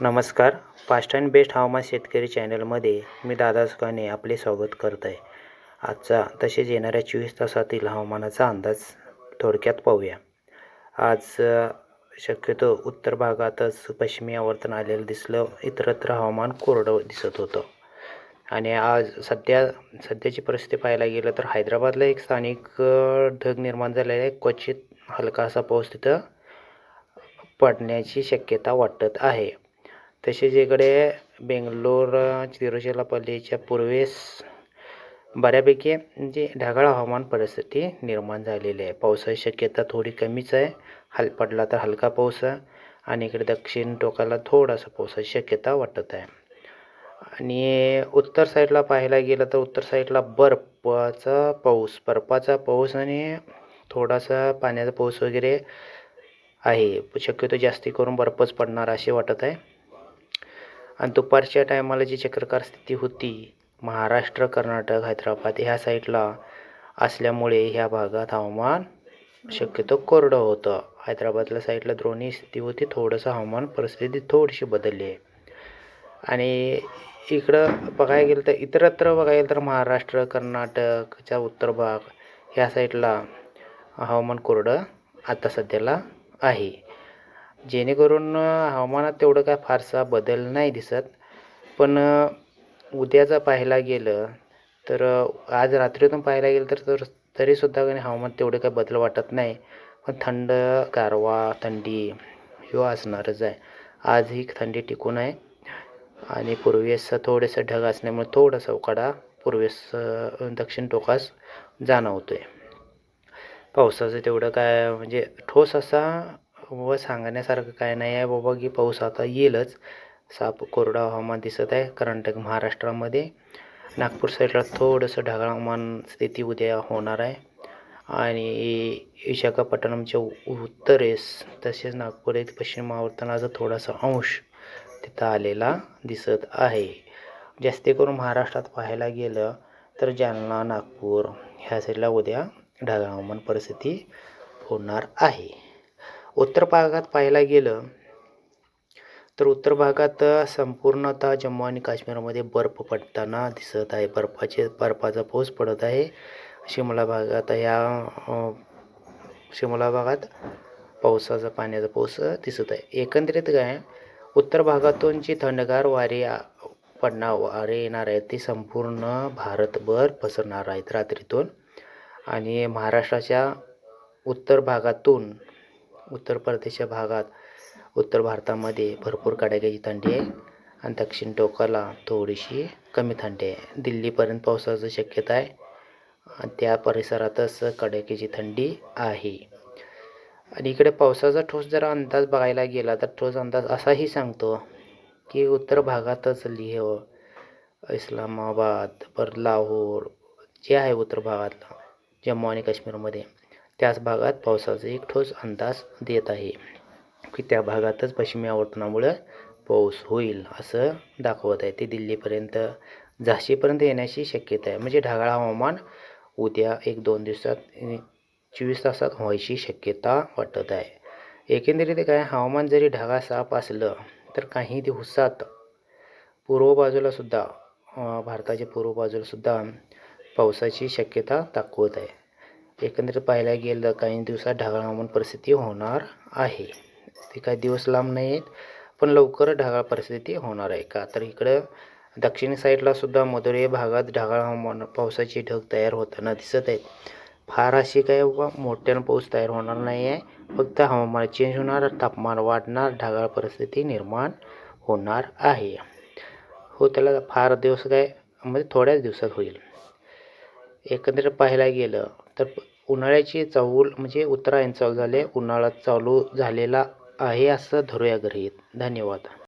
नमस्कार. Fast and best हवामान शेतकरी चॅनलमध्ये मी दादा सुखाने आपले स्वागत करत आहे आजचा तसेच येणाऱ्या चोवीस तासातील हवामानाचा अंदाज थोडक्यात पाहूया. आज शक्यतो उत्तर भागातच पश्चिमी आवर्तन आलेलं दिसलं इतरत्र हवामान कोरडं दिसत होतं. आणि आज सध्या सध्याची परिस्थिती पाहायला गेलं तर हैदराबादला एक स्थानिक ढग निर्माण झालेला आहे. क्वचित हलका असा पाऊस तिथं पडण्याची शक्यता वाटत आहे. तसेच इकडे बेंगलोर तिरुचिरापल्लीच्या पूर्वेस बऱ्यापैकी म्हणजे ढगाळ हवामान परिस्थिती निर्माण झालेली आहे. पावसाची शक्यता थोडी कमीच आहे. हल पडला तर हलका पाऊस आहे आणि इकडे दक्षिण टोकाला थोडासा पावसाची शक्यता वाटत आहे. आणि उत्तर साईडला पाहायला गेलं तर उत्तर साईडला बर्फाचा पाऊस बर्फाचा पाऊस आणि थोडासा पाण्याचा पाऊस वगैरे आहे. शक्यतो जास्ती करून बर्फच पडणार असे वाटत आहे. आणि दुपारच्या टायमाला जी चक्रकार स्थिती होती महाराष्ट्र कर्नाटक हैदराबाद ह्या साईडला असल्यामुळे ह्या भागात हवामान शक्यतो कोरडं होतं. हैदराबादला साईडला द्रोणी स्थिती होती थोडंसं हवामान परिस्थिती थोडीशी बदलली. आहे आणि इकडं बघायला गेलं तर इतरत्र बघायला गेलं तर महाराष्ट्र कर्नाटकच्या उत्तर भाग ह्या साईडला हवामान कोरडं आता सध्याला आहे. जेणेकरून हवामानात तेवढं काय फारसा बदल नाही दिसत. पण उद्याचं पाहायला गेलं तर आज रात्रीतून पाहायला गेलं तर तर तरीसुद्धा काही हवामान तेवढं काय बदल वाटत नाही. पण थंड गारवा थंडी ह्यो असणारच आहे. आज ही थंडी टिकून आहे. आणि पूर्वेस थोडेसं ढग असल्यामुळे थोडासा उकाडा पूर्वेस दक्षिण टोकास जाणवतो आहे पावसाचं तेवढं काय म्हणजे ठोस असा व सांगण्यासारखं काय नाही आहे. बाबा की पाऊस आता येईलच. साप कोरडा हवामान दिसत आहे. कर्नाटक महाराष्ट्रामध्ये नागपूर साईडला थोडंसं ढगाळ हवामान स्थिती उद्या होणार आहे. आणि विशाखापट्टणमच्या उत्तरेस तसेच नागपूर येथे पश्चिम आवर्तनाचा थोडासा अंश तिथं आलेला दिसत आहे. जास्ती करून महाराष्ट्रात पाहायला गेलं तर जालना नागपूर ह्या साईडला उद्या ढगाळ हवामान परिस्थिती होणार आहे. उत्तर भागात पाहायला गेलं तर उत्तर भागात संपूर्णतः जम्मू आणि काश्मीरमध्ये बर्फ पडताना दिसत आहे. बर्फाचे बर्फाचा पाऊस पडत आहे. शिमला भागात ह्या शिमला भागात पावसाचा पाण्याचा पाऊस दिसत आहे. एकंदरीत काय उत्तर भागातून जी थंडगार वारे पडणार वारे येणार आहेत ती संपूर्ण भारतभर पसरणार आहेत रात्रीतून. आणि महाराष्ट्राच्या उत्तर भागातून उत्तर प्रदेशच्या भागात. उत्तर भारतामध्ये भरपूर कडाक्याची थंडी आहे आणि दक्षिण टोकाला थोडीशी कमी थंडी आहे. दिल्लीपर्यंत पावसाची शक्यता आहे आणि त्या परिसरातच कडाक्याची थंडी आहे. आणि इकडे पावसाचा ठोस जर अंदाज बघायला गेला तर ठोस अंदाज असाही सांगतो की उत्तर भागातच लिह इस्लामाबाद पर लाहोर जे आहे उत्तर भागातलं जम्मू आणि काश्मीरमध्ये. त्याच भागात पावसाचा एक ठोस अंदाज देत आहे की त्या भागातच पश्चिमी आवर्तनामुळं पाऊस होईल असं दाखवत आहे. ते दिल्लीपर्यंत झाशीपर्यंत येण्याची शक्यता आहे. म्हणजे ढगाळ हवामान उद्या एक दोन दिवसात चोवीस तासात व्हायची शक्यता वाटत आहे. एकंदरीत काय हवामान जरी ढगाळ साफ असलं तर काही दिवसात पूर्व बाजूला सुद्धा भारताच्या पूर्व बाजूला सुद्धा पावसाची शक्यता दाखवत आहे. एकंदरीत पाहायला गेलं काही दिवसात ढगाळ हवामान परिस्थिती होणार आहे. ते काही दिवस लांब नाही आहेत पण लवकर ढगाळ परिस्थिती होणार आहे का? तर इकडं दक्षिणी साईडला सुद्धा मधुरे भागात ढगाळ हवामान पावसाचे ढग तयार होताना दिसत आहेत. फार अशी काय बाबा मोठ्यानं पाऊस तयार होणार नाही आहे फक्त हवामान चेंज होणार तापमान वाढणार ढगाळ परिस्थिती निर्माण होणार आहे. हो त्याला फार दिवस काय म्हणजे थोड्याच दिवसात होईल. एकंदरीत पाहायला गेलं तर उन्हाळ्याची चाहूल म्हणजे उत्तरायण चालू झाले उन्हाळा चालू झालेला आहे असं धरूया गृहीत धन्यवाद.